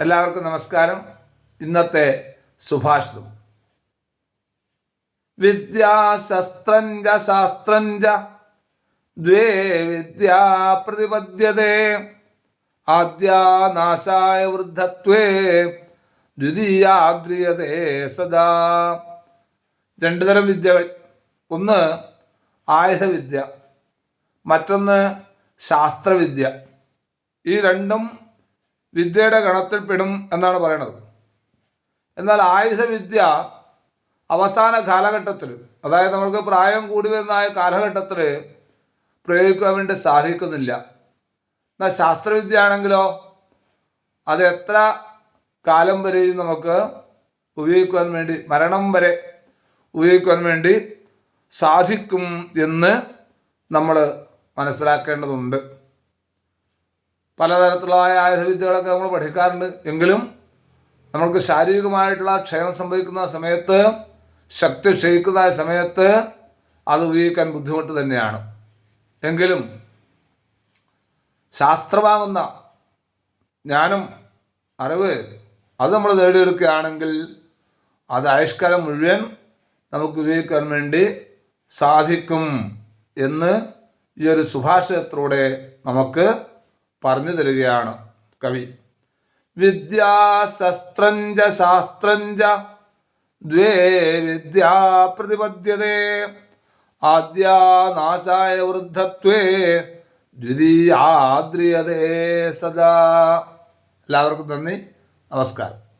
എല്ലാവർക്കും നമസ്കാരം. ഇന്നത്തെ സുഭാഷിതം. വിദ്യാശസ്ത്രഞ്ച ശാസ്ത്രഞ്ച ദ്വേ വിദ്യാ പ്രതിപദ്യതേ ആദ്യാനാശായ വൃദ്ധത്വേ ദ്വിതീയാദ്രിയതേ സദാ. രണ്ടു തരം വിദ്യകൾ. ഒന്ന് ആയുധവിദ്യ. മറ്റൊന്ന് ശാസ്ത്രവിദ്യ. ഈ രണ്ടും വിദ്യയുടെ ഗണത്തിൽപ്പെടും എന്നാണ് പറയണത്. എന്നാൽ ആയുധവിദ്യ അവസാന കാലഘട്ടത്തിൽ അതായത് നമ്മൾക്ക് പ്രായം കൂടി വരുന്ന ആ കാലഘട്ടത്തിൽ പ്രയോഗിക്കാൻ വേണ്ടി സാധിക്കുന്നില്ല. എന്നാൽ ശാസ്ത്രവിദ്യ ആണെങ്കിലോ അത് എത്ര കാലം വരെയും നമുക്ക് ഉപയോഗിക്കുവാൻ വേണ്ടി മരണം വരെ ഉപയോഗിക്കുവാൻ വേണ്ടി സാധിക്കും എന്ന് നമ്മൾ മനസ്സിലാക്കേണ്ടതുണ്ട്. പലതരത്തിലുള്ള ആയുധവിദ്യകളൊക്കെ നമ്മൾ പഠിക്കാറുണ്ട്. എങ്കിലും നമ്മൾക്ക് ശാരീരികമായിട്ടുള്ള ക്ഷയം സംഭവിക്കുന്ന സമയത്ത് ശക്തി ക്ഷയിക്കുന്ന സമയത്ത് അത് ഉപയോഗിക്കാൻ ബുദ്ധിമുട്ട് തന്നെയാണ്. എങ്കിലും ശാസ്ത്രമാകുന്ന ജ്ഞാനം അറിവ് അത് നമ്മൾ നേടിയെടുക്കുകയാണെങ്കിൽ അത് ആയുഷ്കാലം മുഴുവൻ നമുക്ക് ഉപയോഗിക്കാൻ വേണ്ടി സാധിക്കും എന്ന് ഈ ഒരു സുഭാഷിതത്തിലൂടെ നമുക്ക് പറഞ്ഞു തരികയാണ് കവി. വിദ്യാശസ്ത്രഞ്ച ശാസ്ത്രഞ്ച ദ്വേ വിദ്യാ പ്രതിപദ്യതേ ആദ്യാനാശായ വൃദ്ധത്വേ ദ്വിതീയാദ്രിയതേ സദാ. എല്ലാവർക്കും നന്ദി. നമസ്കാരം.